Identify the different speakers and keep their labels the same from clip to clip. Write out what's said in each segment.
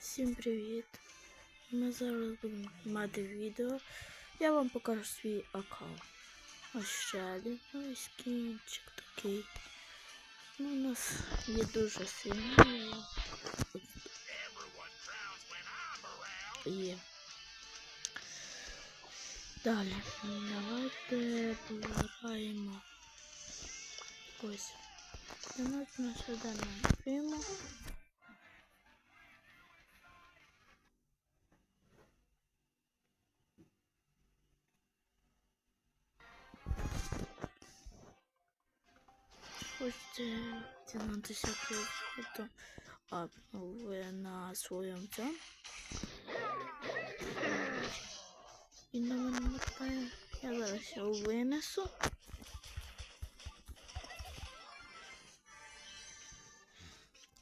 Speaker 1: Всім привіт! Ми зараз будемо знімати відео. Я вам покажу свій аккаунт. Ось ще один ну, скінчик такий. Ну, у нас є дуже сильний. Є. Далі. Давайте пограємо. Ось. Це нас наша дана фільму. Хочете дізнатися про фото а на своєму цьому. І на мене. Я зараз його винесу.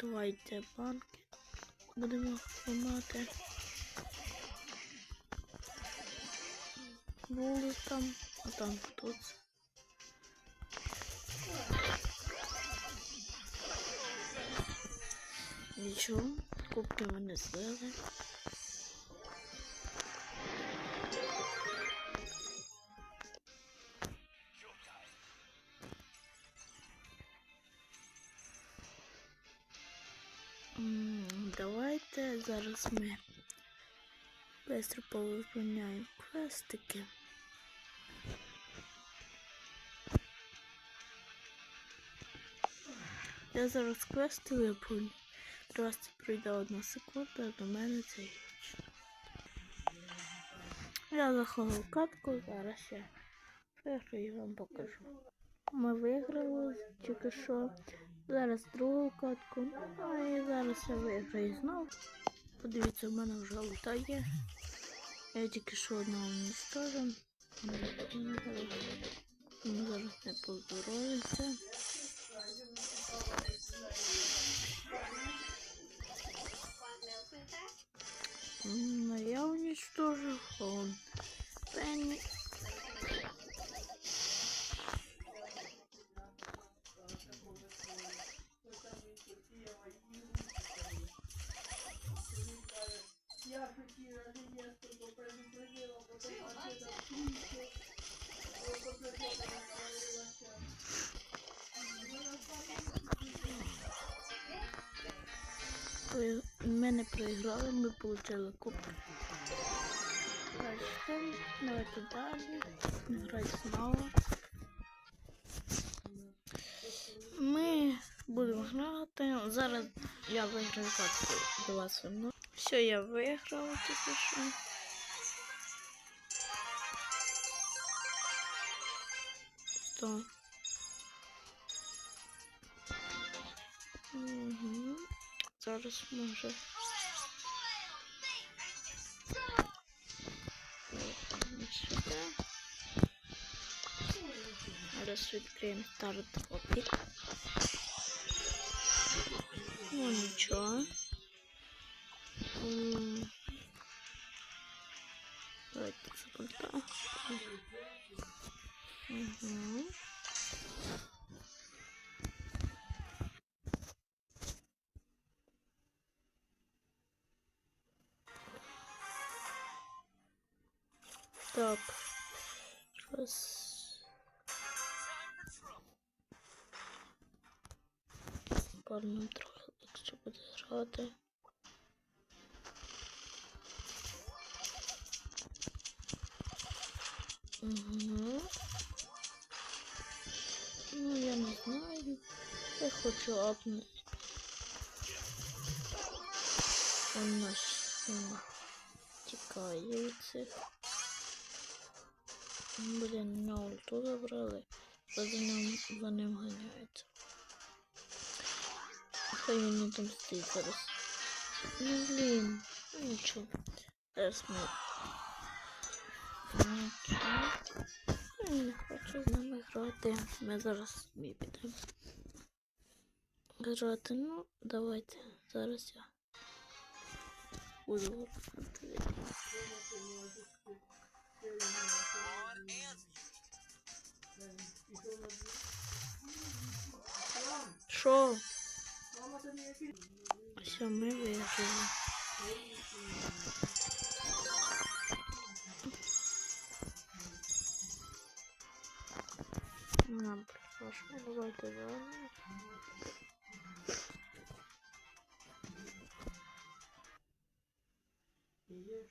Speaker 1: Давайте банки будемо ламати. Були там, а там тут. Нічого, кубки мене злили. Зараз ми быстро повиповняємо квестики. Я зараз квести виповню. Просто пройде одна секунда, до мене це ключ. Я заховав катку, зараз я виграю і вам покажу. Ми виграли тільки що. Зараз другу катку. А і зараз я виграю знову. Подивіться, в мене вже лутає. Я тільки що одного уничтожив. Він зараз не поздоровиться. М, Я уничтожил он. Проіграли, ми отримали кубок. Дальше, давайте далі. Грати знову. Ми будемо грати. Зараз я виграю катку до вас. Все, я виграв тільки що. Що? Угу. Зараз може. Зараз відкриємо старт опік. Ну нічого. М. Давайте запам'ятаємо. Угу. Так. Раз. Парно трохи легше буде грати. Угу. Ну, я не знаю. Я хочу апнути. Он наш м, тікає від цих. Блін, на ульту забрали. За ним, за ним ганяється. Хай він не там стоїть зараз. Ну блін, ну нічого. Зараз ми. Нічого. Я не хочу з ними грати. Ми зараз мій підемо. Грати, ну, давайте. Зараз я буду. Що? Все, ми виграли. Нам пришло, давайте заново. Ну,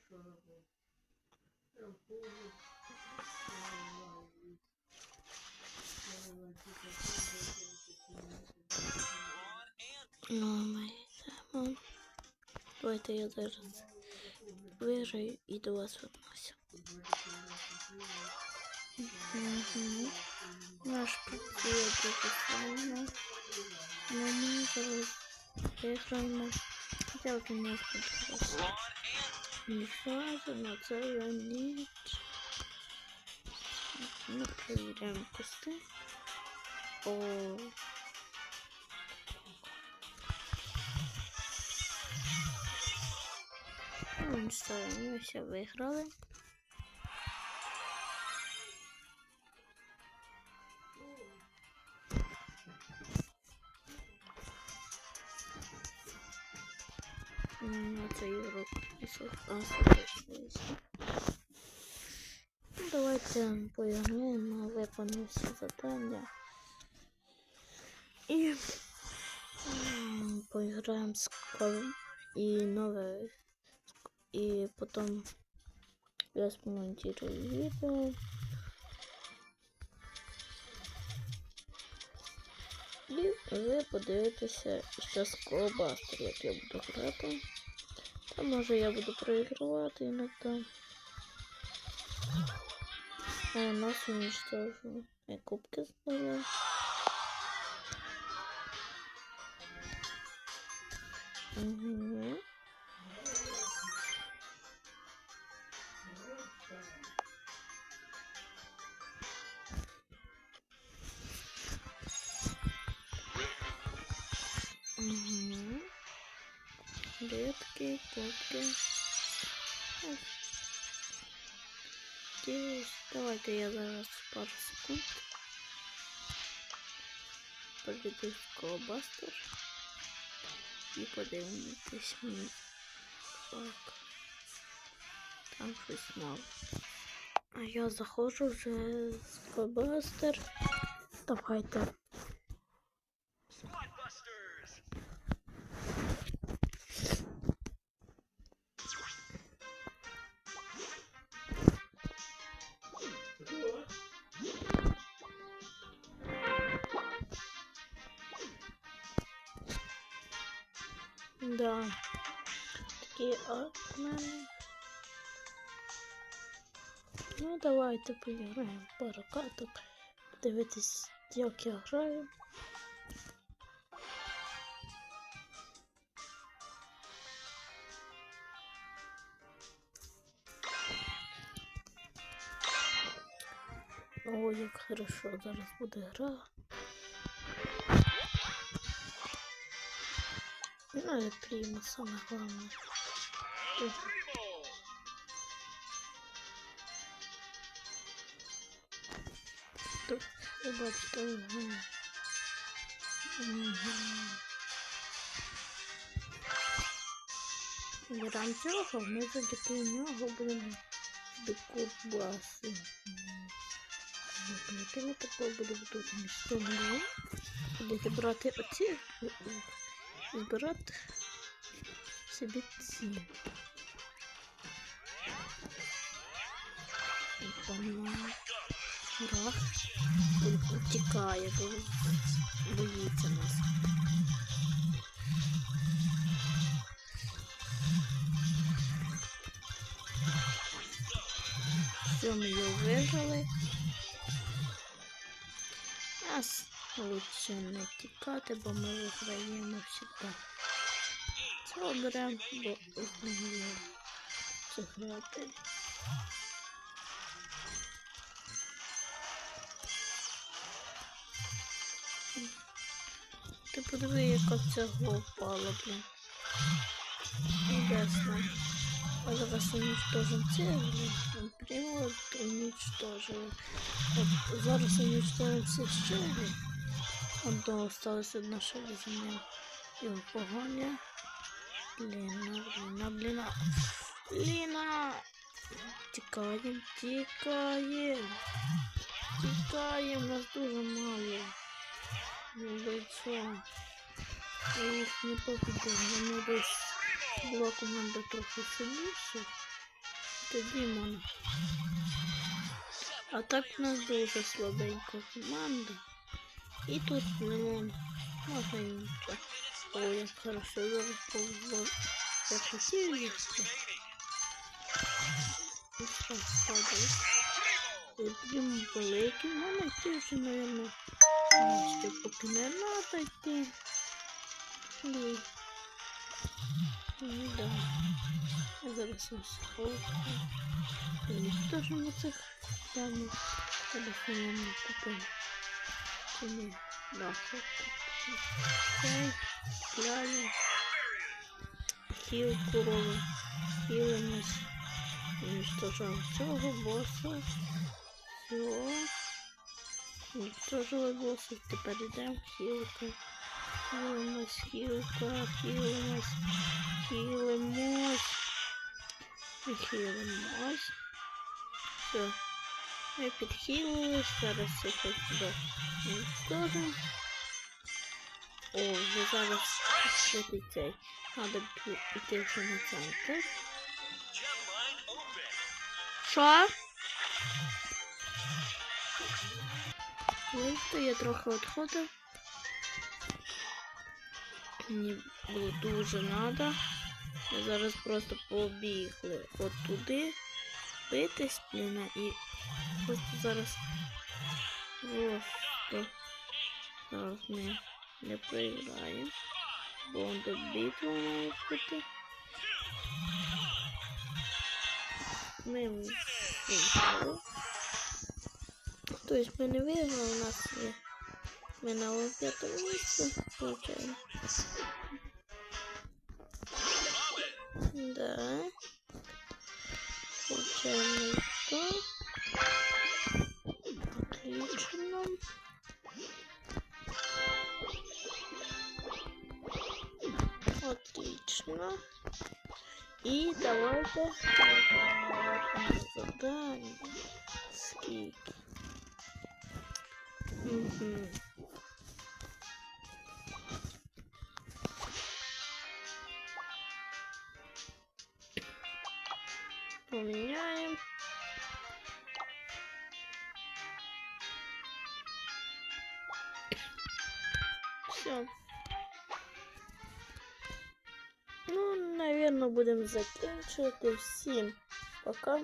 Speaker 1: ми йдемо. Давайте я зараз виграю і до вас вернуся. Угу. Наш працює дуже сильно. Ну, ми зараз виграємо. Хоча б не сподобалося. Не сразу, на це я ніч. Ми перевіряємо кости. О, ми все виграли. Пішов. А, точно. Ну, давайте поіграємо, виконуємо всі завдання. І поіграємо з колом і нове и потом я смонтирую видео. І ви подивитеся зараз колбастер, як я буду грати. Та може я буду проігрувати іноді. А у нас уничтожено. Я кубки. Угу. Угу. Детки, попки. Давайте я зараз пару секунд. Подивлюсь в колбастер. І подивимось мені. Так. Там щось мало. А я заходжу вже з колбастер. Давайте. Да. От в мене. Ну, давайте поіграємо пару каток. Дивитись, як я граю. О, як хорошо зараз буде гра. Ну, і прийме саме головне. Тут ви бачите. ага. Ага. Беремо цього, ми завдяки нього будемо докубаси. Ми такого будемо тут між собою. Будете брати оці і збирати собі ці. Рах утікає, бо боїться нас. Все, ми його виграли. Лучше не тікати, бо ми виграємо. Цього беремо, бо змогли зіграти. Ти подиви, яка цього впала, блін. Небесно. А зараз уничтожим. Прямо от уничтожили. Зараз уничтожим всі щели. Одно осталось одна шага за ним. Його погоня. Ліна, Ліна, Ліна. Ліна! Тікаємо, тікаємо. Тікаємо, нас дуже мало. Лицо. Я їх не побіду. Мене десь була команда трохи сильніша. Тоді можна. А так в нас дуже слабенька команда. І тут не можна. Можна і нічого. О, хорошо повезло. Я хотів їсти. І що, падає. І прям великий. Мене йти вже, мабуть, ще поки не надо. Ні. Ну да. Я зараз ховаю. І теж ми цих там телефоном купимо. Чи ні? Да, хоп. Цей, купляю. Хіл корови. Хілимось. Уничтожаем цього боса. Все. Уничтожили босса. Тепер йдемо хілка. Хілимось, хілка, хілимось, хілимось. Хілимось. Все. Ми підхилились. Зараз тут сюди уничтожимо. О, вже зараз ще цей. Надо піти вже на центр. Що? Вийшли, я трохи відходив. Мені було дуже надо. Ми зараз просто побігли от туди, битись, блін, і просто зараз просто зараз ми не проіграємо. Бо до битву має бути. Ми виграли. Тобто ми не виграли, у нас є. Ми на п'ятому місці, звичайно. Да. Что? Отлично. Отлично. И давайте задание. Скільки. Угу. Поменяем. Все. Ну, наверное, будем закінчувати. Всім пока.